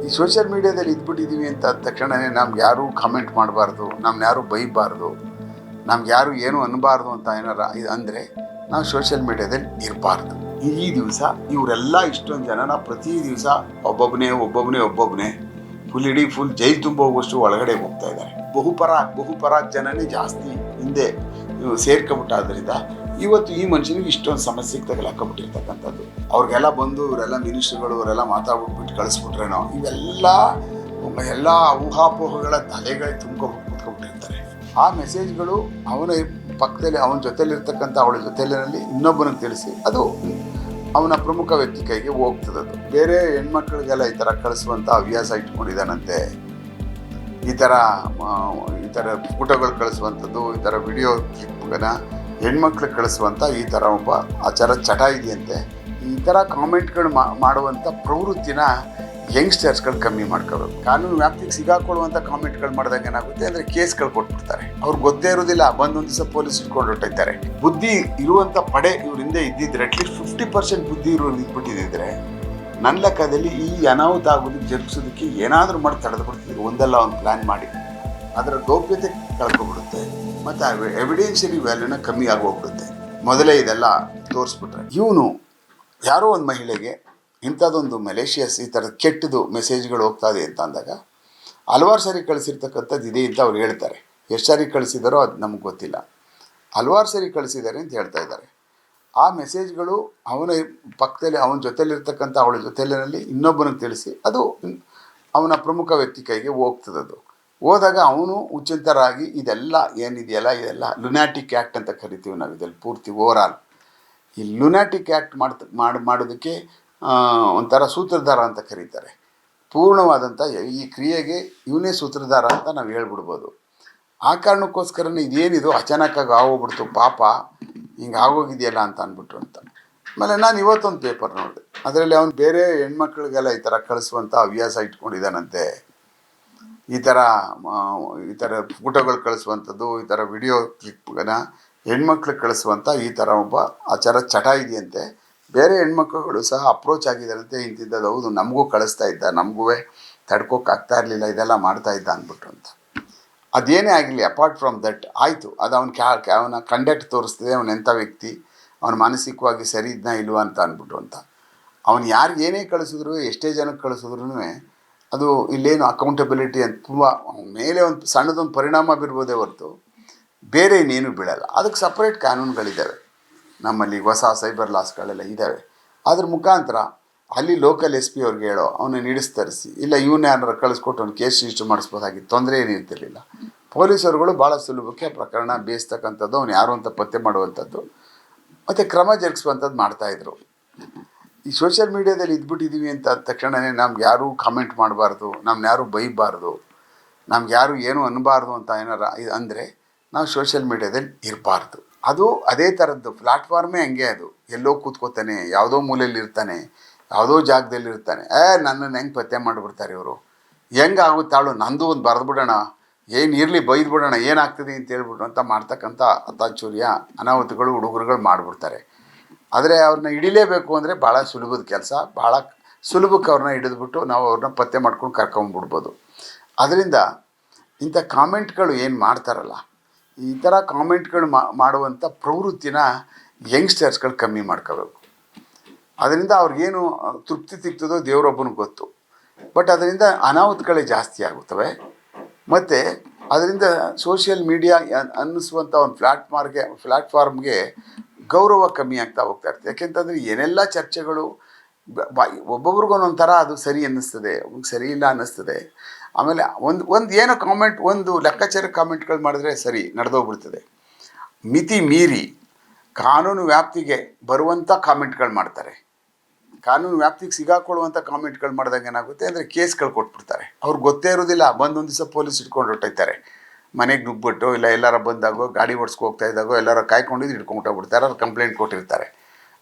ಈ ಸೋಷಿಯಲ್ ಮೀಡಿಯಾದಲ್ಲಿ ಇದ್ಬಿಟ್ಟಿದ್ದೀವಿ ಅಂತ ತಕ್ಷಣವೇ ನಮ್ಗೆ ಯಾರೂ ಕಾಮೆಂಟ್ ಮಾಡಬಾರ್ದು ನಮ್ಗೆ ಯಾರೂ ಬೈಬಾರ್ದು ನಮ್ಗೆ ಯಾರು ಏನು ಅನ್ನಬಾರ್ದು ಅಂತ ಏನಾರ ಇದು ಅಂದರೆ ನಾವು ಸೋಷಿಯಲ್ ಮೀಡ್ಯಾದಲ್ಲಿ ಇರಬಾರ್ದು. ಈ ದಿವಸ ಇವರೆಲ್ಲ ಇಷ್ಟೊಂದು ಜನನ ಪ್ರತಿ ದಿವಸ ಒಬ್ಬೊಬ್ಬನೇ ಒಬ್ಬೊಬ್ಬನೇ ಒಬ್ಬೊಬ್ಬನೇ ಫುಲ್ ಇಡೀ ಫುಲ್ ಜೈ ತುಂಬ ಹೋಗುವಷ್ಟು ಒಳಗಡೆ ಹೋಗ್ತಾ ಇದ್ದಾರೆ. ಬಹುಪರ ಬಹುಪರ ಜನನೇ ಜಾಸ್ತಿ ಹಿಂದೆ ಸೇರ್ಕೊಂಬಿಟ್ಟಾದ್ರಿಂದ ಇವತ್ತು ಈ ಮನುಷ್ಯನಿಗೆ ಇಷ್ಟೊಂದು ಸಮಸ್ಯೆಗೆ ತಗಲಾಕೊಂಬಿಟ್ಟಿರ್ತಕ್ಕಂಥದ್ದು ಅವ್ರಿಗೆಲ್ಲ ಬಂದು, ಇವರೆಲ್ಲ ಮಿನಿಸ್ಟ್ರುಗಳು ಇವರೆಲ್ಲ ಮಾತಾಡ್ಬಿಟ್ಬಿಟ್ಟು ಕಳಿಸ್ಬಿಟ್ರೇನೋ, ಇವೆಲ್ಲ ಎಲ್ಲ ಊಹಾಪೋಹಗಳ ತಲೆಗಳಿಗೆ ತುಂಬ್ಕೊಂಡು ಕೂತ್ಕೊಂಡ್ಬಿಟ್ಟಿರ್ತಾರೆ ಆ ಮೆಸೇಜ್ಗಳು ಅವನ ಪಕ್ಕದಲ್ಲಿ, ಅವನ ಜೊತೆಲಿರ್ತಕ್ಕಂಥ ಅವಳ ಜೊತೆಯಲ್ಲಿ ಇನ್ನೊಬ್ಬನಿಗೆ ತಿಳಿಸಿ, ಅದು ಅವನ ಪ್ರಮುಖ ವ್ಯಕ್ತಿ ಕೈಗೆ ಹೋಗ್ತದದು ಬೇರೆ ಹೆಣ್ಮಕ್ಳಿಗೆಲ್ಲ ಈ ಥರ ಕಳಿಸುವಂಥ ಹವ್ಯಾಸ ಇಟ್ಕೊಂಡಿದ್ದಾನಂತೆ. ಈ ಥರ ಈ ಥರ ಫೋಟೋಗಳು ಕಳಿಸುವಂಥದ್ದು, ಈ ಥರ ವಿಡಿಯೋ ಕ್ಲಿಪ್ಗಳನ್ನ ಹೆಣ್ಮಕ್ಳಿಗೆ ಕಳಿಸುವಂಥ ಈ ಥರ ಒಬ್ಬ ಆಚಾರ ಚಟ ಇದೆಯಂತೆ. ಈ ಥರ ಕಾಮೆಂಟ್ಗಳು ಮಾಡುವಂಥ ಪ್ರವೃತ್ತಿನ ಯಂಗ್ಸ್ಟರ್ಸ್ಗಳು ಕಮ್ಮಿ ಮಾಡ್ಕೋಬೇಕು. ಕಾನೂನು ವ್ಯಾಪ್ತಿಗೆ ಸಿಗಾಕೊಳ್ಳುವಂಥ ಕಾಮೆಂಟ್ಗಳು ಮಾಡಿದಾಗ ಏನಾಗುತ್ತೆ ಅಂದರೆ ಕೇಸ್ಗಳು ಕೊಟ್ಬಿಡ್ತಾರೆ. ಅವ್ರು ಗೊತ್ತೇ ಇರೋದಿಲ್ಲ, ಬಂದೊಂದು ದಿವಸ ಪೊಲೀಸ್ ಇಟ್ಕೊಂಡು ಹೊಟ್ಟೈತಾರೆ ಬುದ್ಧಿ ಇರುವಂಥ ಪಡೆ ಇವ್ರ ಹಿಂದೆ ಇದ್ದಿದ್ರೆ, ಅಟ್ಲೀಸ್ಟ್ ಫಿಫ್ಟಿ ಪರ್ಸೆಂಟ್ ಬುದ್ಧಿ ಇರೋರು ಇದ್ಬಿಟ್ಟಿದ್ದರೆ ನನ್ನ ಲೆಕ್ಕದಲ್ಲಿ ಈ ಅನಾಹುತ ಆಗೋದು ಜರುಗಿಸೋದಕ್ಕೆ ಏನಾದರೂ ಮಾಡಿ ತಡೆದು ಬಿಡ್ತಿದ್ರು ಒಂದಲ್ಲ ಒಂದು ಪ್ಲ್ಯಾನ್ ಮಾಡಿ. ಅದರ ಗೌಪ್ಯತೆ ಕಳ್ಕೊಬಿಡುತ್ತೆ. ಮತ್ತು ಎವಿಡೆನ್ಷಿಯಲಿ ವ್ಯಾಲ್ಯೂನ ಕಮ್ಮಿ ಆಗೋಗ್ಬಿಡುತ್ತೆ ಮೊದಲೇ ಇದೆಲ್ಲ ತೋರಿಸ್ಬಿಟ್ರೆ. ಇವನು ಯಾರೋ ಒಂದು ಮಹಿಳೆಗೆ ಇಂಥದ್ದೊಂದು ಮಲೇಷಿಯಸ್ ಈ ಥರದ ಕೆಟ್ಟದು ಮೆಸೇಜ್ಗಳು ಹೋಗ್ತಾ ಇದೆ ಅಂತ ಅಂದಾಗ, ಹಲವಾರು ಸಾರಿ ಕಳಿಸಿರ್ತಕ್ಕಂಥದ್ದು ಇದೆ ಅಂತ ಅವ್ರು ಹೇಳ್ತಾರೆ. ಎಷ್ಟು ಸಾರಿ ಕಳಿಸಿದಾರೋ ಅದು ನಮ್ಗೆ ಗೊತ್ತಿಲ್ಲ. ಹಲವಾರು ಸಾರಿ ಕಳಿಸಿದ್ದಾರೆ ಅಂತ ಹೇಳ್ತಾ ಇದ್ದಾರೆ. ಆ ಮೆಸೇಜ್ಗಳು ಅವನ ಪಕ್ಕದಲ್ಲಿ, ಅವನ ಜೊತೆಲಿರ್ತಕ್ಕಂಥ ಅವಳ ಜೊತೆಲಿನಲ್ಲಿ ಇನ್ನೊಬ್ಬನಿಗೆ ತಿಳಿಸಿ ಅದು ಅವನ ಪ್ರಮುಖ ವ್ಯಕ್ತಿ ಕೈಗೆ ಹೋಗ್ತದದು. ಹೋದಾಗ ಅವನು ಉಚಿತರಾಗಿ ಇದೆಲ್ಲ ಏನಿದೆಯಲ್ಲ, ಇದೆಲ್ಲ ಲುನಾಟಿಕ್ ಆ್ಯಕ್ಟ್ ಅಂತ ಕರಿತೀವಿ ನಾವು, ಇದರಲ್ಲಿ ಪೂರ್ತಿ ಓವರ್ ಆಲ್ ಈ ಲುನಾಟಿಕ್ ಆ್ಯಕ್ಟ್ ಮಾಡ್ತ, ಮಾಡಿ, ಮಾಡೋದಕ್ಕೆ ಒಂಥರ ಸೂತ್ರಧಾರ ಅಂತ ಕರೀತಾರೆ. ಪೂರ್ಣವಾದಂಥ ಈ ಕ್ರಿಯೆಗೆ ಇವನೇ ಸೂತ್ರಧಾರ ಅಂತ ನಾವು ಹೇಳ್ಬಿಡ್ಬೋದು. ಆ ಕಾರಣಕ್ಕೋಸ್ಕರನೇ ಇದೇನಿದು, ಅಚಾನಕ್ಕಾಗಿ ಆಗೋಗ್ಬಿಡ್ತು, ಪಾಪ, ಹಿಂಗೆ ಆಗೋಗಿದೆಯಲ್ಲ ಅಂತ ಅಂದ್ಬಿಟ್ರು ಅಂತ. ಆಮೇಲೆ ನಾನು ಇವತ್ತೊಂದು ಪೇಪರ್ ನೋಡಿದೆ. ಅದರಲ್ಲಿ ಅವನು ಬೇರೆ ಹೆಣ್ಮಕ್ಳಿಗೆಲ್ಲ ಈ ಥರ ಕಳಿಸುವಂಥ ಹವ್ಯಾಸ ಇಟ್ಕೊಂಡಿದ್ದಾನಂತೆ. ಈ ಥರ ಈ ಥರ ಫೋಟೋಗಳು ಕಳಿಸುವಂಥದ್ದು, ಈ ಥರ ವಿಡಿಯೋ ಕ್ಲಿಪ್ನ ಹೆಣ್ಮಕ್ಳಿಗೆ ಕಳಿಸುವಂಥ ಈ ಥರ ಒಬ್ಬ ಆಚಾರ ಚಟ ಇದೆಯಂತೆ. ಬೇರೆ ಹೆಣ್ಮಕ್ಳುಗಳು ಸಹ ಅಪ್ರೋಚ್ ಆಗಿದ್ದಾರಂತೆ, ಇಂತಿದ್ದದ್ದು ಹೌದು, ನಮಗೂ ಕಳಿಸ್ತಾ ಇದ್ದ ನಮಗೂ ತಡ್ಕೋಕ್ಕಾಗ್ತಾ ಇರಲಿಲ್ಲ, ಇದೆಲ್ಲ ಮಾಡ್ತಾ ಇದ್ದ ಅಂದ್ಬಿಟ್ಟು ಅಂತ. ಅದೇನೇ ಆಗಲಿ ಅಪಾರ್ಟ್ ಫ್ರಮ್ ದಟ್ ಆಯಿತು. ಅದು ಅವ್ನು ಕ್ಯಾ ಅವನ ಕಂಡಕ್ಟ್ ತೋರಿಸ್ತಿದೆ, ಅವನ ಎಂಥ ವ್ಯಕ್ತಿ, ಅವನು ಮಾನಸಿಕವಾಗಿ ಸರಿ ಇದ್ನ ಇಲ್ವಾ ಅಂತ ಅಂದ್ಬಿಟ್ಟು ಅಂತ. ಅವನು ಯಾರಿಗೇನೇ ಕಳಿಸಿದ್ರು, ಎಷ್ಟೇ ಜನಕ್ಕೆ ಕಳಿಸಿದ್ರು ಅದು ಇಲ್ಲೇನು ಅಕೌಂಟಬಿಲಿಟಿ ಅಂತ ತುಂಬ ಮೇಲೆ ಒಂದು ಸಣ್ಣದೊಂದು ಪರಿಣಾಮ ಬೀರ್ಬೋದೇ ಹೊರತು ಬೇರೆ ಇನ್ನೇನು ಬೀಳಲ್ಲ. ಅದಕ್ಕೆ ಸಪ್ರೇಟ್ ಕಾನೂನುಗಳಿದ್ದಾವೆ. ನಮ್ಮಲ್ಲಿ ಹೊಸ ಸೈಬರ್ ಲಾಸ್ಗಳೆಲ್ಲ ಇದ್ದಾವೆ. ಅದ್ರ ಮುಖಾಂತರ ಅಲ್ಲಿ ಲೋಕಲ್ ಎಸ್ ಪಿ ಅವ್ರಿಗೆ ಹೇಳೋ ಅವನ್ನ ನಿಡಿಸ್ತರಿಸಿ. ಇಲ್ಲ ಇವನ್ನ ಯಾರು ಕಳಿಸ್ಕೊಟ್ಟು ಅವ್ನು ಕೇಸ್ ರಿಜಿಸ್ಟರ್ ಮಾಡಿಸ್ಬೋದಾಗಿತ್ತು, ತೊಂದರೆ ಏನಿರ್ತಿರ್ಲಿಲ್ಲ ಪೊಲೀಸರುಗಳು ಭಾಳ ಸುಲಭಕ್ಕೆ ಪ್ರಕರಣ ಬೇಯಿಸ್ತಕ್ಕಂಥದ್ದು, ಅವ್ನು ಯಾರು ಅಂತ ಪತ್ತೆ ಮಾಡುವಂಥದ್ದು, ಮತ್ತು ಕ್ರಮ ಜರುಗಿಸುವಂಥದ್ದು ಮಾಡ್ತಾಯಿದ್ರು ಈ ಸೋಷಿಯಲ್ ಮೀಡಿಯಾದಲ್ಲಿ ಇದ್ಬಿಟ್ಟಿದ್ದೀವಿ ಅಂತ ಅಂದ ತಕ್ಷಣವೇ ನಮ್ಗೆ ಯಾರೂ ಕಾಮೆಂಟ್ ಮಾಡಬಾರ್ದು, ನಮ್ನ ಯಾರೂ ಬೈಬಾರ್ದು, ನಮ್ಗೆ ಯಾರು ಏನು ಅನ್ನಬಾರ್ದು ಅಂತ ಏನಾರ ಇದು ಅಂದರೆ ನಾವು ಸೋಷಿಯಲ್ ಮೀಡಿಯಾದಲ್ಲಿ ಇರಬಾರ್ದು. ಅದು ಅದೇ ಥರದ್ದು ಪ್ಲ್ಯಾಟ್ಫಾರ್ಮೇ ಹಂಗೆ ಅದು. ಎಲ್ಲೋ ಕೂತ್ಕೋತಾನೆ, ಯಾವುದೋ ಮೂಲೆಯಲ್ಲಿ ಇರ್ತಾನೆ, ಯಾವುದೋ ಜಾಗದಲ್ಲಿ ಇರ್ತಾನೆ. ಏ, ನನ್ನನ್ನು ಹೆಂಗೆ ಪತ್ತೆ ಮಾಡಿಬಿಡ್ತಾರೆ ಇವರು? ಹೆಂಗೆ ಆಗುತ್ತಾಳು? ನಂದು ಒಂದು ಬರೆದ್ಬಿಡೋಣ, ಏನು ಇರಲಿ ಬೈದ್ಬಿಡೋಣ, ಏನಾಗ್ತದೆ ಅಂತ ಹೇಳ್ಬಿಟ್ಟು ಅಂತ ಮಾಡ್ತಕ್ಕಂಥ ಅತಾಚೂರ್ಯ ಅನಾಹುತಗಳು ಹುಡುಗರುಗಳು ಮಾಡಿಬಿಡ್ತಾರೆ. ಆದರೆ ಅವ್ರನ್ನ ಹಿಡಿಲೇಬೇಕು ಅಂದರೆ ಭಾಳ ಸುಲಭದ ಕೆಲಸ ಭಾಳ ಸುಲಭಕ್ಕೆ ಅವ್ರನ್ನ ಹಿಡಿದ್ಬಿಟ್ಟು ನಾವು ಅವ್ರನ್ನ ಪತ್ತೆ ಮಾಡ್ಕೊಂಡು ಕರ್ಕೊಂಬಿಡ್ಬೋದು. ಅದರಿಂದ ಇಂಥ ಕಾಮೆಂಟ್ಗಳು ಏನು ಮಾಡ್ತಾರಲ್ಲ, ಈ ಥರ ಕಾಮೆಂಟ್ಗಳು ಮಾಡುವಂಥ ಪ್ರವೃತ್ತಿನ ಯಂಗ್ಸ್ಟರ್ಸ್ಗಳು ಕಮ್ಮಿ ಮಾಡ್ಕೋಬೇಕು. ಅದರಿಂದ ಅವ್ರಿಗೇನು ತೃಪ್ತಿ ಸಿಗ್ತದೋ ದೇವರೊಬ್ಬನಿಗೆ ಗೊತ್ತು. ಬಟ್ ಅದರಿಂದ ಅನಾಹುತಗಳೇ ಜಾಸ್ತಿ ಆಗುತ್ತವೆ. ಮತ್ತು ಅದರಿಂದ ಸೋಷಿಯಲ್ ಮೀಡಿಯಾ ಅನ್ನಿಸುವಂಥ ಒಂದು ಪ್ಲ್ಯಾಟ್ಫಾರ್ಮ್ಗೆ ಪ್ಲ್ಯಾಟ್ಫಾರ್ಮ್ಗೆ ಗೌರವ ಕಮ್ಮಿ ಆಗ್ತಾ ಹೋಗ್ತಾ ಇರ್ತದೆ ಯಾಕೆಂತಂದರೆ ಏನೆಲ್ಲ ಚರ್ಚೆಗಳು ಬ- ಬ, ಒಬ್ಬೊಬ್ರಿಗೂ ಒಂದೊಂದು ಥರ ಅದು ಸರಿ ಅನ್ನಿಸ್ತದೆ ಒಬ್ರಿಗೆ ಸರಿ ಇಲ್ಲ ಅನ್ನಿಸ್ತದೆ. ಆಮೇಲೆ ಒಂದು ಒಂದು ಏನೋ ಕಾಮೆಂಟ್ ಒಂದು ಲೆಕ್ಕಾಚಾರ ಕಾಮೆಂಟ್ಗಳು ಮಾಡಿದ್ರೆ ಸರಿ ನಡೆದೋಗ್ಬಿಡ್ತದೆ. ಮಿತಿ ಮೀರಿ ಕಾನೂನು ವ್ಯಾಪ್ತಿಗೆ ಬರುವಂಥ ಕಾಮೆಂಟ್ಗಳು ಮಾಡ್ತಾರೆ. ಕಾನೂನು ವ್ಯಾಪ್ತಿಗೆ ಸಿಗಾಕೊಳ್ಳುವಂಥ ಕಾಮೆಂಟ್ಗಳು ಮಾಡಿದಾಗ ಏನಾಗುತ್ತೆ ಅಂದರೆ ಕೇಸ್ಗಳು ಕೊಟ್ಬಿಡ್ತಾರೆ. ಅವ್ರಿಗೆ ಗೊತ್ತೇ ಇರೋದಿಲ್ಲ. ಬಂದೊಂದು ದಿವಸ ಪೊಲೀಸ್ ಇಟ್ಕೊಂಡು ಹೊರಟೈತಾರೆ ಮನೆಗೆ ನುಗ್ಬಿಟ್ಟು ಇಲ್ಲ ಎಲ್ಲಾರ ಬಂದಾಗೋ ಗಾಡಿ ಓಡಿಸ್ಕೊ ಹೋಗ್ತಾ ಇದ್ದಾಗೋ ಎಲ್ಲಾರ ಕಾಯ್ಕೊಂಡಿದ್ದು ಹಿಡ್ಕೊಂಡು ಹೋಗ್ಬಿಡ್ತಾರೆ ಅವ್ರು ಕಂಪ್ಲೇಂಟ್ ಕೊಟ್ಟಿರ್ತಾರೆ.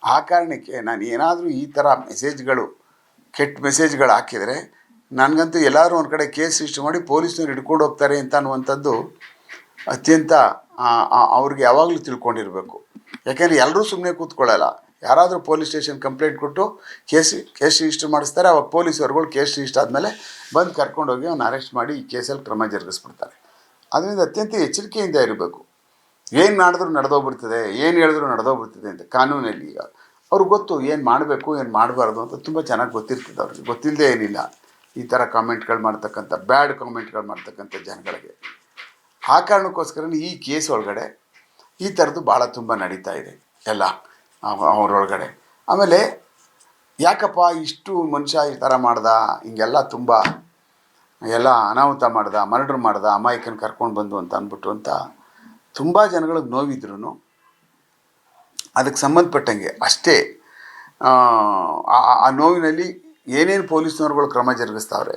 ಆ ಕಾರಣಕ್ಕೆ ನಾನು ಏನಾದರೂ ಈ ಥರ ಮೆಸೇಜ್ಗಳು ಕೆಟ್ಟ ಮೆಸೇಜ್ಗಳು ಹಾಕಿದರೆ ನನಗಂತೂ ಎಲ್ಲರೂ ಒಂದು ಕಡೆ ಕೇಸ್ ಇಷ್ಟು ಮಾಡಿ ಪೊಲೀಸ್ನವ್ರು ಹಿಡ್ಕೊಂಡು ಹೋಗ್ತಾರೆ ಅಂತ ಅನ್ನುವಂಥದ್ದು ಅತ್ಯಂತ ಅವ್ರಿಗೆ ಯಾವಾಗಲೂ ತಿಳ್ಕೊಂಡಿರಬೇಕು. ಯಾಕೆಂದರೆ ಎಲ್ಲರೂ ಸುಮ್ಮನೆ ಕೂತ್ಕೊಳ್ಳಲ್ಲ. ಯಾರಾದರೂ ಪೊಲೀಸ್ ಸ್ಟೇಷನ್ ಕಂಪ್ಲೇಂಟ್ ಕೊಟ್ಟು ಕೇಸ್ ಕೇಸ್ ರಿಜಿಸ್ಟರ್ ಮಾಡಿಸ್ತಾರೆ, ಅವಾಗ ಪೊಲೀಸ್ ಪೊಲೀಸರುಗಳು ಕೇಸ್ ರಿಜಿಸ್ಟರ್ ಆದಮೇಲೆ ಬಂದು ಕರ್ಕೊಂಡೋಗಿ ಅವ್ನು ಅರೆಸ್ಟ್ ಮಾಡಿ ಈ ಕೇಸಲ್ಲಿ ಕ್ರಮ ಜರುಗಿಸ್ಬಿಡ್ತಾರೆ. ಅದರಿಂದ ಅತ್ಯಂತ ಎಚ್ಚರಿಕೆಯಿಂದ ಇರಬೇಕು. ಏನು ಮಾಡಿದ್ರೂ ನಡೆದೋಗ್ಬಿಡ್ತದೆ, ಏನು ಹೇಳಿದ್ರು ನಡೆದೋಗ್ಬಿಡ್ತದೆ ಅಂತ ಕಾನೂನಲ್ಲಿ ಈಗ. ಅವ್ರಿಗೆ ಗೊತ್ತು ಏನು ಮಾಡಬೇಕು, ಏನು ಮಾಡಬಾರ್ದು ಅಂತ ತುಂಬ ಚೆನ್ನಾಗಿ ಗೊತ್ತಿರ್ತದೆ ಅವ್ರಿಗೆ. ಗೊತ್ತಿಲ್ಲದೆ ಏನಿಲ್ಲ. ಈ ಥರ ಕಾಮೆಂಟ್ಗಳು ಮಾಡ್ತಕ್ಕಂಥ, ಬ್ಯಾಡ್ ಕಾಮೆಂಟ್ಗಳು ಮಾಡ್ತಕ್ಕಂಥ ಜನಗಳಿಗೆ. ಆ ಕಾರಣಕ್ಕೋಸ್ಕರ ಈ ಕೇಸ್ ಒಳಗಡೆ ಈ ಥರದ್ದು ಭಾಳ ತುಂಬ ನಡೀತಾ ಇದೆ. ಎಲ್ಲ ಅವರೊಳಗಡೆ. ಆಮೇಲೆ ಯಾಕಪ್ಪ ಇಷ್ಟು ಮನುಷ್ಯ ಈ ಥರ ಮಾಡ್ದ? ಹಿಂಗೆಲ್ಲ ತುಂಬ ಎಲ್ಲ ಅನಾಹುತ ಮಾಡ್ದ ಮರ್ಡ್ರ್ ಮಾಡ್ದ ಅಮಾಯಕನ ಕರ್ಕೊಂಡು ಬಂದು ಅಂತ ಅಂದ್ಬಿಟ್ಟು ಅಂತ ತುಂಬ ಜನಗಳಿಗೆ ನೋವಿದ್ರು ಅದಕ್ಕೆ ಸಂಬಂಧಪಟ್ಟಂಗೆ ಅಷ್ಟೇ ಆ, ನೋವಿನಲ್ಲಿ ಏನೇನು ಪೊಲೀಸ್ನವ್ರುಗಳು ಕ್ರಮ ಜರುಗಿಸ್ತಾವ್ರೆ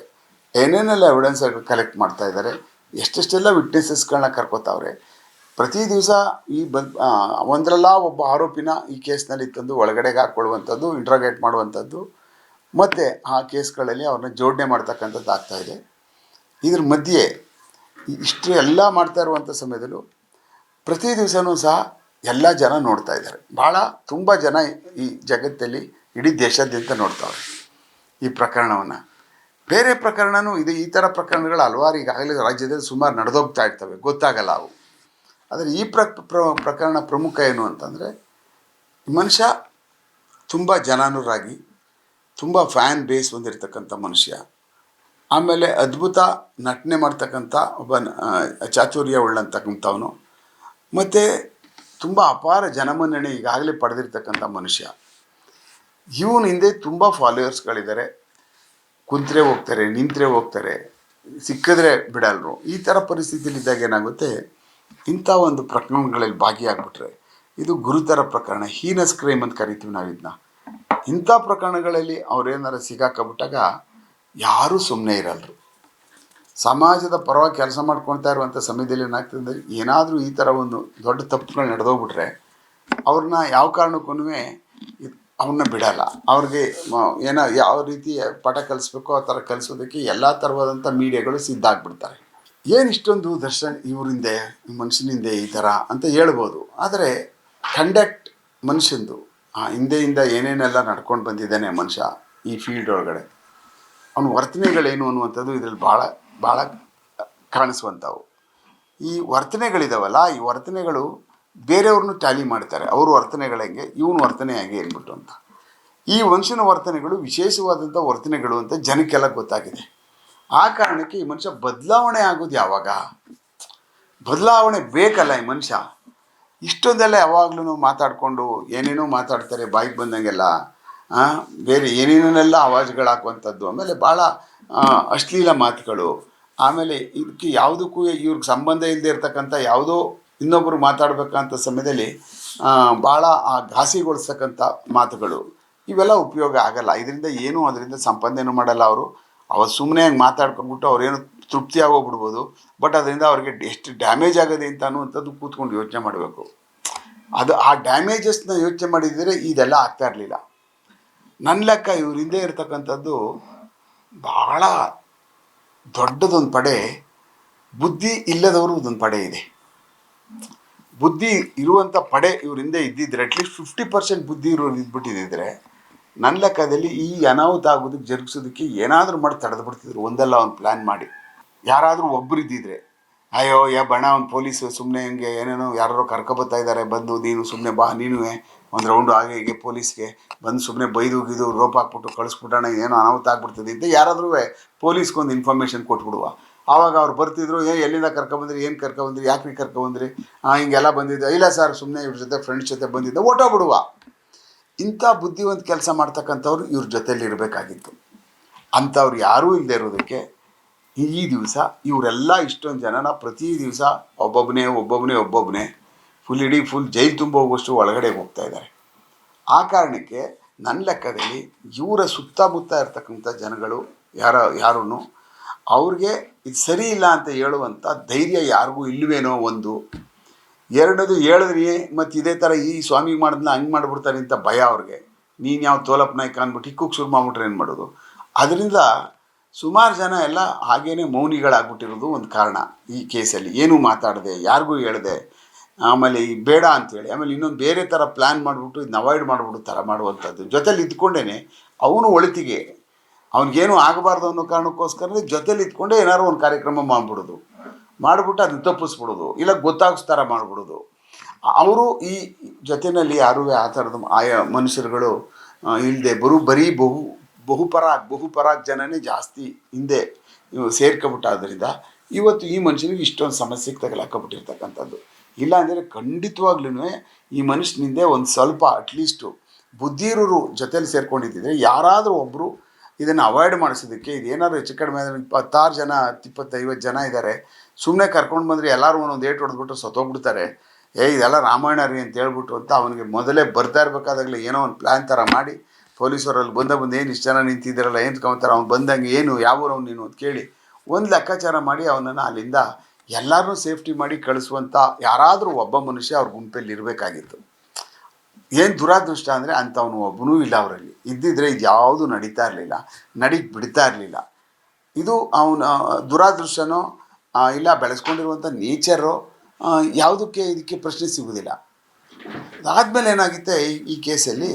ಏನೇನೆಲ್ಲ ಎವಿಡೆನ್ಸ್ಗಳು ಕಲೆಕ್ಟ್ ಮಾಡ್ತಾ ಇದ್ದಾರೆ ಎಷ್ಟೆಷ್ಟೆಲ್ಲ ವಿಟ್ನೆಸಸ್ಗಳನ್ನ ಕರ್ಕೋತಾವ್ರೆ ಪ್ರತಿ ದಿವಸ ಈ ಬದ್ ಒಂದರಲ್ಲ ಒಬ್ಬ ಆರೋಪಿನ ಈ ಕೇಸ್ನಲ್ಲಿ ತಂದು ಒಳಗಡೆಗೆ ಹಾಕ್ಕೊಳ್ಳುವಂಥದ್ದು ಇಂಟ್ರೋಗೇಟ್ ಮಾಡುವಂಥದ್ದು ಮತ್ತು ಆ ಕೇಸ್ಗಳಲ್ಲಿ ಅವ್ರನ್ನ ಜೋಡಣೆ ಮಾಡ್ತಕ್ಕಂಥದ್ದು ಆಗ್ತಾ ಇದೆ. ಇದ್ರ ಮಧ್ಯೆ ಇಷ್ಟು ಎಲ್ಲ ಮಾಡ್ತಾ ಇರುವಂಥ ಸಮಯದಲ್ಲೂ ಪ್ರತಿ ದಿವಸನೂ ಸಹ ಎಲ್ಲ ಜನ ನೋಡ್ತಾ ಇದ್ದಾರೆ. ಭಾಳ ತುಂಬ ಜನ ಈ ಜಗತ್ತಲ್ಲಿ ಇಡೀ ದೇಶಾದ್ಯಂತ ನೋಡ್ತಾವೆ ಈ ಪ್ರಕರಣವನ್ನು. ಬೇರೆ ಪ್ರಕರಣವೂ ಇದು, ಈ ಥರ ಪ್ರಕರಣಗಳು ಹಲವಾರು ಈಗಾಗಲೇ ರಾಜ್ಯದಲ್ಲಿ ಸುಮಾರು ನಡೆದೋಗ್ತಾ ಇರ್ತವೆ, ಗೊತ್ತಾಗಲ್ಲ ಅವು. ಆದರೆ ಈ ಪ್ರ, ಪ್ರ- ಪ್ರಕರಣ ಪ್ರಮುಖ ಏನು ಅಂತಂದರೆ ಮನುಷ್ಯ ತುಂಬ ಜನಾನುರಾಗಿ, ತುಂಬ ಫ್ಯಾನ್ ಬೇಸ್ ಹೊಂದಿರತಕ್ಕಂಥ ಮನುಷ್ಯ. ಆಮೇಲೆ ಅದ್ಭುತ ನಟನೆ ಮಾಡ್ತಕ್ಕಂಥ ಒಬ್ಬ ಚಾತುರ್ಯ ಉಳ್ಳಂತಕ್ಕಂಥವನು ಮತ್ತು ತುಂಬ ಅಪಾರ ಜನಮನ್ನಣೆ ಈಗಾಗಲೇ ಪಡೆದಿರ್ತಕ್ಕಂಥ ಮನುಷ್ಯ. ಇವನ ಹಿಂದೆ ತುಂಬ ಫಾಲೋವರ್ಸ್ಗಳಿದ್ದಾರೆ. ಕುಂತ್ರೆ ಹೋಗ್ತಾರೆ, ನಿಂತರೆ ಹೋಗ್ತಾರೆ, ಸಿಕ್ಕಿದ್ರೆ ಬಿಡಲ್ರು. ಈ ಥರ ಪರಿಸ್ಥಿತಿಲಿದ್ದಾಗ ಏನಾಗುತ್ತೆ? ಇಂಥ ಒಂದು ಪ್ರಕರಣಗಳಲ್ಲಿ ಭಾಗಿಯಾಗ್ಬಿಟ್ರೆ, ಇದು ಗುರುತರ ಪ್ರಕರಣ, ಹೀನಸ್ ಕ್ರೈಮ್ ಅಂತ ಕರಿತೀವಿ ನಾವು ಇದನ್ನ ಇಂಥ ಪ್ರಕರಣಗಳಲ್ಲಿ ಅವ್ರೇನಾರು ಸಿಗಾಕಬಿಟ್ಟಾಗ ಯಾರೂ ಸುಮ್ಮನೆ ಇರಲ್ರು. ಸಮಾಜದ ಪರವಾಗಿ ಕೆಲಸ ಮಾಡ್ಕೊಳ್ತಾ ಇರುವಂಥ ಸಮಯದಲ್ಲಿ ಏನಾಗ್ತದೆ ಏನಾದರೂ ಈ ಥರ ಒಂದು ದೊಡ್ಡ ತಪ್ಪುಗಳು ನಡೆದೋಗ್ಬಿಟ್ರೆ ಅವ್ರನ್ನ ಯಾವ ಕಾರಣಕ್ಕೂ ಅವನ್ನ ಬಿಡಲ್ಲ. ಅವ್ರಿಗೆ ಏನೋ ಯಾವ ರೀತಿ ಪಾಠ ಕಲಿಸ್ಬೇಕೋ ಆ ಥರ ಕಲಿಸೋದಕ್ಕೆ ಎಲ್ಲ ಥರವಾದಂಥ ಮೀಡಿಯಾಗಳು ಸಿದ್ಧ ಆಗ್ಬಿಡ್ತಾರೆ. ಏನು ಇಷ್ಟೊಂದು ದರ್ಶನ್ ಇವರಿಂದೆ ಮನುಷ್ಯನಿಂದೆ ಈ ಥರ ಅಂತ ಹೇಳ್ಬೋದು. ಆದರೆ ಕಂಡಕ್ಟ್ ಮನುಷ್ಯಂದು ಹಿಂದೆಯಿಂದ ಏನೇನೆಲ್ಲ ನಡ್ಕೊಂಡು ಬಂದಿದ್ದಾನೆ ಮನುಷ್ಯ ಈ ಫೀಲ್ಡ್ ಒಳಗಡೆ. ಅವನ ವರ್ತನೆಗಳೇನು ಅನ್ನುವಂಥದ್ದು ಇದರಲ್ಲಿ ಭಾಳ ಭಾಳ ಕಾಣಿಸುವಂಥವು. ಈ ವರ್ತನೆಗಳಿದಾವಲ್ಲ, ಈ ವರ್ತನೆಗಳು ಬೇರೆಯವ್ರನ್ನೂ ಟ್ಯಾಲಿ ಮಾಡ್ತಾರೆ. ಅವ್ರ ವರ್ತನೆಗಳು ಹೆಂಗೆ, ಇವನ ವರ್ತನೆ ಹಾಗೆ ಅಂದ್ಬಿಟ್ಟು ಅಂತ. ಈ ಮನುಷ್ಯನ ವರ್ತನೆಗಳು ವಿಶೇಷವಾದಂಥ ವರ್ತನೆಗಳು ಅಂತ ಜನಕ್ಕೆಲ್ಲ ಗೊತ್ತಾಗಿದೆ. ಆ ಕಾರಣಕ್ಕೆ ಈ ಮನುಷ್ಯ ಬದಲಾವಣೆ ಆಗೋದು ಯಾವಾಗ? ಬದಲಾವಣೆ ಬೇಕಲ್ಲ ಈ ಮನುಷ್ಯ. ಇಷ್ಟೊಂದೆಲ್ಲ ಯಾವಾಗಲೂ ಮಾತಾಡಿಕೊಂಡು ಏನೇನೋ ಮಾತಾಡ್ತಾರೆ, ಬಾಯಿಗೆ ಬಂದಂಗೆಲ್ಲ. ಬೇರೆ ಏನೇನೆಲ್ಲ ಆವಾಜ್ಗಳು ಹಾಕುವಂಥದ್ದು ಆಮೇಲೆ ಭಾಳ ಅಶ್ಲೀಲ ಮಾತುಗಳು, ಆಮೇಲೆ ಇದಕ್ಕೆ ಯಾವುದಕ್ಕೂ ಇವ್ರಿಗೆ ಸಂಬಂಧ ಇಲ್ಲದೆ ಇರ್ತಕ್ಕಂಥ ಯಾವುದೋ ಇನ್ನೊಬ್ಬರು ಮಾತಾಡಬೇಕಂತ ಸಮಯದಲ್ಲಿ ಭಾಳ ಆ ಘಾಸಿಗೊಳಿಸ್ತಕ್ಕಂಥ ಮಾತುಗಳು, ಇವೆಲ್ಲ ಉಪಯೋಗ ಆಗಲ್ಲ. ಇದರಿಂದ ಏನು ಅದರಿಂದ ಸಂಪಾದನೆ ಮಾಡಲ್ಲ ಅವರು. ಅವ್ರು ಸುಮ್ಮನೆ ಹಂಗೆ ಮಾತಾಡ್ಕೊಂಡ್ಬಿಟ್ಟು ಅವ್ರೇನು ತೃಪ್ತಿ ಆಗೋಗ್ಬಿಡ್ಬೋದು. ಬಟ್ ಅದರಿಂದ ಅವ್ರಿಗೆ ಎಷ್ಟು ಡ್ಯಾಮೇಜ್ ಆಗದೆ ಅಂತ ಅನ್ನುವಂಥದ್ದು ಕೂತ್ಕೊಂಡು ಯೋಚನೆ ಮಾಡಬೇಕು. ಅದು ಆ ಡ್ಯಾಮೇಜಸ್ನ ಯೋಚನೆ ಮಾಡಿದರೆ ಇದೆಲ್ಲ ಆಗ್ತಾ ಇರಲಿಲ್ಲ. ನನ್ನ ಲೆಕ್ಕ ಇವ್ರ ಹಿಂದೆ ಇರ್ತಕ್ಕಂಥದ್ದು ಭಾಳ ದೊಡ್ಡದೊಂದು ಪಡೆ, ಬುದ್ಧಿ ಇಲ್ಲದವರು ಇದೊಂದು ಪಡೆ ಇದೆ. ಬುದ್ಧಿ ಇರುವಂಥ ಪಡೆ ಇವ್ರ ಹಿಂದೆ ಇದ್ದಿದ್ರೆ ಅಟ್ಲೀಸ್ಟ್ ಫಿಫ್ಟಿ ಪರ್ಸೆಂಟ್ ಬುದ್ಧಿ ಇರೋರು ಇದ್ಬಿಟ್ಟಿದ್ದಿದ್ರೆ, ನನ್ನ ಲೆಕ್ಕದಲ್ಲಿ ಈ ಅನಾಹುತ ಆಗೋದಕ್ಕೆ, ಜರುಗಿಸೋದಕ್ಕೆ ಏನಾದರೂ ಮಾಡಿ ತಡೆದು ಬಿಡ್ತಿದ್ರು ಒಂದಲ್ಲ ಒಂದು ಪ್ಲ್ಯಾನ್ ಮಾಡಿ. ಯಾರಾದರೂ ಒಬ್ಬರು ಇದ್ದಿದ್ರೆ ಅಯ್ಯೋ ಯಾ ಬಣ ಒಂದು ಪೊಲೀಸ್ ಸುಮ್ಮನೆ ಹಿಂಗೆ ಏನೇನೋ ಯಾರೋ ಕರ್ಕೊಬತ್ತಾ ಇದ್ದಾರೆ ಬಂದು ನೀನು ಸುಮ್ಮನೆ ಬಾ ನೀನು ಒಂದು ರೌಂಡು ಹಾಗೆ ಹೀಗೆ ಪೊಲೀಸ್ಗೆ ಬಂದು ಸುಮ್ಮನೆ ಬೈದು ಗಿದು ರೋಪ್ ಹಾಕ್ಬಿಟ್ಟು ಕಳಿಸ್ಬಿಟ್ಟಣ ಏನೋ ಅನಾಹುತ ಆಗ್ಬಿಡ್ತದೆ ಅಂತ ಯಾರಾದರೂ ಪೊಲೀಸ್ಗೊಂದು ಇನ್ಫಾರ್ಮೇಷನ್ ಕೊಟ್ಬಿಡುವ. ಆವಾಗ ಅವ್ರು ಬರ್ತಿದ್ರು, ಏ, ಎಲ್ಲಿಂದ ಕರ್ಕೊಬಂದ್ರಿ, ಏನು ಕರ್ಕೊಬಂದ್ರಿ, ಯಾಕೆ ಕರ್ಕೊಬಂದ್ರಿ? ಹಿಂಗೆಲ್ಲ ಬಂದಿದ್ದೆ. ಇಲ್ಲ ಸರ್ ಸುಮ್ಮನೆ ಇವ್ರ ಜೊತೆ ಫ್ರೆಂಡ್ಸ್ ಜೊತೆ ಬಂದಿದ್ದೆ ಬಿಡುವ ಇಂಥ ಬುದ್ಧಿವಂತ ಕೆಲಸ ಮಾಡ್ತಕ್ಕಂಥವ್ರು ಇವ್ರ ಜೊತೆಯಲ್ಲಿ ಇರಬೇಕಾಗಿತ್ತು ಅಂಥವ್ರು ಯಾರೂ ಇಲ್ಲದೆ ಇರೋದಕ್ಕೆ ಈ ದಿವಸ ಇವರೆಲ್ಲ ಇಷ್ಟೊಂದು ಜನನ ಪ್ರತಿ ದಿವಸ ಒಬ್ಬೊಬ್ಬನೇ ಒಬ್ಬೊಬ್ಬನೇ ಒಬ್ಬೊಬ್ಬನೇ ಫುಲ್ ಇಡೀ ಫುಲ್ ಜೈಲು ತುಂಬ ಹೋಗುವಷ್ಟು ಒಳಗಡೆ ಹೋಗ್ತಾ ಇದ್ದಾರೆ. ಆ ಕಾರಣಕ್ಕೆ ನನ್ನ ಲೆಕ್ಕದಲ್ಲಿ ಇವರ ಸುತ್ತಮುತ್ತ ಇರ್ತಕ್ಕಂಥ ಜನಗಳು ಯಾರ ಯಾರೂ ಅವ್ರಿಗೆ ಇದು ಸರಿ ಇಲ್ಲ ಅಂತ ಹೇಳುವಂಥ ಧೈರ್ಯ ಯಾರಿಗೂ ಇಲ್ಲವೇನೋ ಒಂದು ಎರಡನೇದು ಹೇಳಿದ್ರಿ, ಮತ್ತು ಇದೇ ಥರ ಈ ಸ್ವಾಮಿಗೆ ಮಾಡಿದ್ನ ಹಂಗೆ ಮಾಡಿಬಿಡ್ತಾರೆ ಅಂತ ಭಯ ಅವ್ರಿಗೆ. ನೀನು ಯಾವ ತೋಲಪ್ಪ ನಾಯ್ಕ ಅಂದ್ಬಿಟ್ಟು ಹಿಕ್ಕುಕ್ ಶುರು ಮಾಡ್ಬಿಟ್ರೆ ಏನು ಮಾಡೋದು? ಅದರಿಂದ ಸುಮಾರು ಜನ ಎಲ್ಲ ಹಾಗೇನೆ ಮೌನಿಗಳಾಗ್ಬಿಟ್ಟಿರೋದು ಒಂದು ಕಾರಣ ಈ ಕೇಸಲ್ಲಿ. ಏನೂ ಮಾತಾಡದೆ, ಯಾರಿಗೂ ಹೇಳ್ದೆ, ಆಮೇಲೆ ಈ ಬೇಡ ಅಂತೇಳಿ, ಆಮೇಲೆ ಇನ್ನೊಂದು ಬೇರೆ ಥರ ಪ್ಲ್ಯಾನ್ ಮಾಡಿಬಿಟ್ಟು ಇದನ್ನ ಅವಾಯ್ಡ್ ಮಾಡಿಬಿಟ್ಟು ಥರ ಮಾಡುವಂಥದ್ದು. ಜೊತೆಲಿ ಇದ್ಕೊಂಡೇ ಅವನು ಒಳಿತಿಗೆ. ಅವ್ನಿಗೇನು ಆಗಬಾರ್ದು ಅನ್ನೋ ಕಾರಣಕ್ಕೋಸ್ಕರ ಜೊತೆಲಿ ಇದ್ಕೊಂಡೇ ಏನಾದ್ರು ಒಂದು ಕಾರ್ಯಕ್ರಮ ಮಾಡಿಬಿಡೋದು. ಮಾಡಿಬಿಟ್ಟು ಅದನ್ನ ತಪ್ಪಿಸ್ಬಿಡೋದು. ಇಲ್ಲ ಗೊತ್ತಾಗಿಸ್ ಥರ ಮಾಡಿಬಿಡೋದು. ಅವರು ಈ ಜೊತೆಯಲ್ಲಿ ಯಾರೂ ಆ ಥರದ ಆಯಾ ಮನುಷ್ಯರುಗಳು ಇಲ್ಲದೆ ಬರು ಬರೀ ಬಹು ಬಹುಪರಾಗ್ ಬಹುಪರಾಗ್ ಜನನೇ ಜಾಸ್ತಿ ಹಿಂದೆ ಸೇರ್ಕೊಬಿಟ್ಟಾದ್ರಿಂದ ಇವತ್ತು ಈ ಮನುಷ್ಯನಿಗೆ ಇಷ್ಟೊಂದು ಸಮಸ್ಯೆಗೆ ತಗಲಾಕಬಿಟ್ಟಿರ್ತಕ್ಕಂಥದ್ದು ಇಲ್ಲ ಅಂದರೆ ಖಂಡಿತವಾಗ್ಲೂ ಈ ಮನುಷ್ಯನಿಂದೆ ಒಂದು ಸ್ವಲ್ಪ ಅಟ್ಲೀಸ್ಟು ಬುದ್ಧಿ ಇರೋರು ಜೊತೆಲಿ ಸೇರ್ಕೊಂಡಿದ್ದಿದ್ರೆ ಯಾರಾದರೂ ಒಬ್ಬರು ಇದನ್ನು ಅವಾಯ್ಡ್ ಮಾಡಿಸೋದಕ್ಕೆ ಇದು ಏನಾದ್ರು ಹೆಚ್ಚು ಕಡಿಮೆ ಅಂದರೆ ಇಪ್ಪತ್ತಾರು ಜನ, ಇಪ್ಪತ್ತೈವತ್ತು ಜನ ಇದ್ದಾರೆ ಸುಮ್ಮನೆ ಕರ್ಕೊಂಡು ಬಂದರೆ ಎಲ್ಲರೂ ಒಂದೊಂದು ಏಟು ಹೊಡೆದ್ಬಿಟ್ಟು ಸತ್ತೋಗ್ಬಿಡ್ತಾರೆ. ಏ, ಇದೆಲ್ಲ ರಾಮಾಯಣ ರೀ ಅಂತ ಹೇಳ್ಬಿಟ್ಟು ಅಂತ ಅವನಿಗೆ ಮೊದಲೇ ಬರ್ತಾ ಇರಬೇಕಾದಾಗಲೇ ಏನೋ ಒಂದು ಪ್ಲ್ಯಾನ್ ಥರ ಮಾಡಿ ಪೊಲೀಸರಲ್ಲಿ ಬಂದ ಬಂದು ಏನು ಇಷ್ಟು ಜನ ನಿಂತಿದ್ದಾರಲ್ಲ, ಏನು ತಗೊಂತಾರ ಅವ್ನು ಬಂದಂಗೆ ಏನು? ಯಾವ ಊರವ್ನು ನೀನು ಅಂತ ಕೇಳಿ ಒಂದು ಲೆಕ್ಕಾಚಾರ ಮಾಡಿ ಅವನನ್ನು ಅಲ್ಲಿಂದ ಎಲ್ಲರನ್ನೂ ಸೇಫ್ಟಿ ಮಾಡಿ ಕಳಿಸುವಂಥ ಯಾರಾದರೂ ಒಬ್ಬ ಮನುಷ್ಯ ಅವ್ರ ಗುಂಪಲ್ಲಿ ಇರಬೇಕಾಗಿತ್ತು. ಏನು ದುರಾದೃಷ್ಟ ಅಂದರೆ ಅಂಥವನು ಒಬ್ಬನೂ ಇಲ್ಲ ಅವರಲ್ಲಿ. ಇದ್ದಿದ್ರೆ ಇದು ಯಾವುದೂ ನಡೀತಾ ಇರಲಿಲ್ಲ. ನಡೀಕ್ ಬಿಡ್ತಾ ಇರಲಿಲ್ಲ. ಇದು ಅವನ ದುರಾದೃಷ್ಟನೋ ಇಲ್ಲ ಬೆಳೆಸ್ಕೊಂಡಿರುವಂಥ ನೇಚರು ಯಾವುದಕ್ಕೆ ಇದಕ್ಕೆ ಪ್ರಶ್ನೆ ಸಿಗೋದಿಲ್ಲ. ಆದಮೇಲೆ ಏನಾಗುತ್ತೆ ಈ ಕೇಸಲ್ಲಿ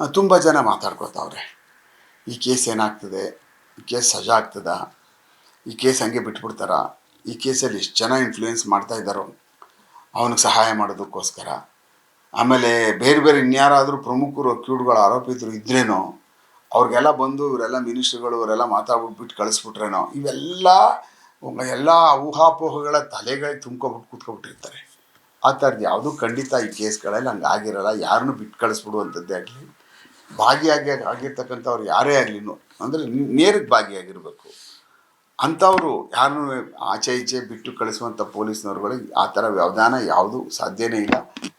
ತುಂಬ ಜನ ಮಾತಾಡ್ಕೊತಾವ್ರೆ ಈ ಕೇಸ್ ಏನಾಗ್ತದೆ? ಈ ಕೇಸ್ ಸಜಾ ಆಗ್ತದ? ಈ ಕೇಸ್ ಹಂಗೆ ಬಿಟ್ಬಿಡ್ತಾರ? ಈ ಕೇಸಲ್ಲಿ ಎಷ್ಟು ಜನ ಇನ್ಫ್ಲೂಯೆನ್ಸ್ ಮಾಡ್ತಾ ಇದ್ದಾರೋ? ಅವನಿಗೆ ಸಹಾಯ ಮಾಡೋದಕ್ಕೋಸ್ಕರ? ಆಮೇಲೆ ಬೇರೆ ಬೇರೆ ಇನ್ಯಾರಾದರೂ ಪ್ರಮುಖರು ಕ್ಯೂಡ್ಗಳು ಆರೋಪಿತರು ಇದ್ರೇನೋ, ಅವ್ರಿಗೆಲ್ಲ ಬಂದು ಇವರೆಲ್ಲ ಮಿನಿಸ್ಟ್ರುಗಳು ಇವರೆಲ್ಲ ಮಾತಾಡ್ಬಿಟ್ಟು ಕಳಿಸ್ಬಿಟ್ರೇನೋ, ಇವೆಲ್ಲ ಎಲ್ಲ ಊಹಾಪೋಹಗಳ ತಲೆಗಳಿಗೆ ತುಂಬ್ಕೊಬಿಟ್ಟು ಕೂತ್ಕೊಬಿಟ್ಟಿರ್ತಾರೆ. ಆ ಥರದ್ದು ಯಾವುದೂ ಖಂಡಿತ ಈ ಕೇಸ್ಗಳಲ್ಲಿ ಹಂಗೆ ಆಗಿರಲ್ಲ. ಯಾರನ್ನೂ ಬಿಟ್ಟು ಕಳಿಸ್ಬಿಡುವಂಥದ್ದೇ ಆಗಲಿ. ಭಾಗಿಯಾಗಿ ಆಗಿರ್ತಕ್ಕಂಥವ್ರು ಯಾರೇ ಆಗಲಿ ಅಂದರೆ ನೇರಕ್ಕೆ ಭಾಗಿಯಾಗಿರಬೇಕು. ಅಂಥವರು ಯಾರನ್ನೂ ಆಚೆ ಈಚೆ ಬಿಟ್ಟು ಕಳಿಸುವಂಥ ಪೊಲೀಸ್ನವ್ರುಗಳು ಆ ಥರ ವ್ಯವಧಾನ ಯಾವುದೂ ಸಾಧ್ಯನೇ ಇಲ್ಲ.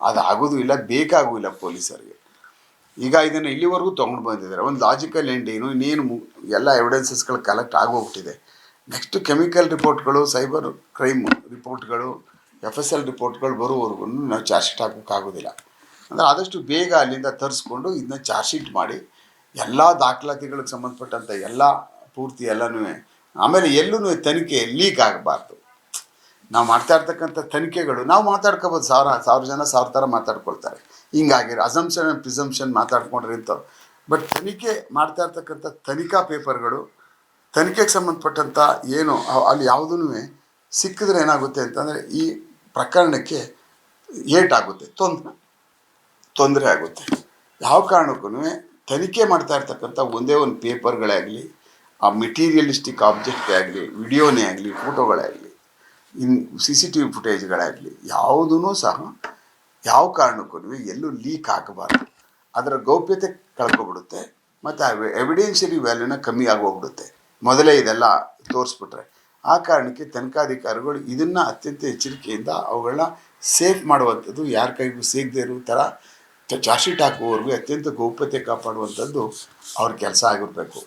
ಅದು ಆಗೋದು ಇಲ್ಲ ಬೇಕಾಗೂ ಇಲ್ಲ ಪೊಲೀಸರಿಗೆ. ಈಗ ಇದನ್ನು ಇಲ್ಲಿವರೆಗೂ ತೊಗೊಂಡು ಬಂದಿದ್ದಾರೆ. ಒಂದು ಲಾಜಿಕಲ್ ಎಂಡ್ ಏನು, ಇನ್ನೇನು ಎಲ್ಲ ಎವಿಡೆನ್ಸಸ್ಗಳು ಕಲೆಕ್ಟ್ ಆಗೋಗ್ಬಿಟ್ಟಿದೆ. ನೆಕ್ಸ್ಟ್ ಕೆಮಿಕಲ್ ರಿಪೋರ್ಟ್ಗಳು ಸೈಬರ್ ಕ್ರೈಮ್ ರಿಪೋರ್ಟ್ಗಳು ಎಫ್ ಎಸ್ ಎಲ್ ರಿಪೋರ್ಟ್ಗಳು ಬರುವವರೆಗೂ ನಾವು ಚಾರ್ಜ್ ಶೀಟ್ ಹಾಕೋಕ್ಕಾಗೋದಿಲ್ಲ. ಅಂದರೆ ಆದಷ್ಟು ಬೇಗ ಅಲ್ಲಿಂದ ತರಿಸ್ಕೊಂಡು ಇದನ್ನ ಚಾರ್ಜ್ ಶೀಟ್ ಮಾಡಿ ಎಲ್ಲ ದಾಖಲಾತಿಗಳಿಗೆ ಸಂಬಂಧಪಟ್ಟಂಥ ಎಲ್ಲ ಪೂರ್ತಿ ಎಲ್ಲನೂ ಆಮೇಲೆ ಎಲ್ಲೂ ತನಿಖೆ ಲೀಕ್ ಆಗಬಾರ್ದು. ನಾವು ಮಾಡ್ತಾ ಇರ್ತಕ್ಕಂಥ ತನಿಖೆಗಳು, ನಾವು ಮಾತಾಡ್ಕೋಬೋದು, ಸಾವಿರ ಸಾವಿರ ಜನ ಸಾವಿರ ಥರ ಮಾತಾಡ್ಕೊಳ್ತಾರೆ. ಹಿಂಗಾಗಿರೋ ಅಸಂಪ್ಷನ್ ಆ್ಯಂಡ್ ಪ್ರಿಸಂಪ್ಷನ್ ಮಾತಾಡ್ಕೊಂಡ್ರಿ ಅಂತ ಬಟ್ ತನಿಖೆ ಮಾಡ್ತಾ ಇರ್ತಕ್ಕಂಥ ತನಿಖಾ ಪೇಪರ್ಗಳು, ತನಿಖೆಗೆ ಸಂಬಂಧಪಟ್ಟಂಥ ಏನು, ಅಲ್ಲಿ ಯಾವುದೂ ಸಿಕ್ಕಿದ್ರೆ ಏನಾಗುತ್ತೆ ಅಂತಂದರೆ ಈ ಪ್ರಕರಣಕ್ಕೆ ಏಟಾಗುತ್ತೆ, ತೊಂದರೆ. ತೊಂದರೆ ಆಗುತ್ತೆ. ಯಾವ ಕಾರಣಕ್ಕೂ ತನಿಖೆ ಮಾಡ್ತಾ ಇರ್ತಕ್ಕಂಥ ಒಂದೇ ಒಂದು ಪೇಪರ್ಗಳೇ ಆಗಲಿ, ಆ ಮೆಟೀರಿಯಲಿಸ್ಟಿಕ್ ಆಬ್ಜೆಕ್ಟೇ ಆಗಲಿ, ವಿಡಿಯೋನೇ ಆಗಲಿ, ಫೋಟೋಗಳೇ ಆಗಲಿ, ಇನ್ ಸಿ ಸಿ ಟಿ ವಿ ಫುಟೇಜ್ಗಳಾಗಲಿ ಯಾವುದೂ ಸಹ ಯಾವ ಕಾರಣಕ್ಕೂ ಎಲ್ಲೂ ಲೀಕ್ ಆಗಬಾರ್ದು. ಅದರ ಗೌಪ್ಯತೆ ಕಳ್ಕೊಬಿಡುತ್ತೆ, ಮತ್ತು ಆ ಎವಿಡೆನ್ಷರಿ ವ್ಯಾಲ್ಯೂನ ಕಮ್ಮಿ ಆಗೋಗ್ಬಿಡುತ್ತೆ. ಮೊದಲೇ ಇದೆಲ್ಲ ತೋರಿಸ್ಬಿಟ್ರೆ. ಆ ಕಾರಣಕ್ಕೆ ತನಿಖಾಧಿಕಾರಿಗಳು ಇದನ್ನು ಅತ್ಯಂತ ಎಚ್ಚರಿಕೆಯಿಂದ ಅವುಗಳನ್ನ ಸೇಫ್ ಮಾಡುವಂಥದ್ದು ಯಾರ ಕೈಗೂ ಸೇಗದೇ ಇರೋ ಥರ ಚಾರ್ಜ್ ಶೀಟ್ ಹಾಕುವವರೆಗೂ ಅತ್ಯಂತ ಗೌಪ್ಯತೆ ಕಾಪಾಡುವಂಥದ್ದು ಅವ್ರ ಕೆಲಸ ಆಗಿರಬೇಕು.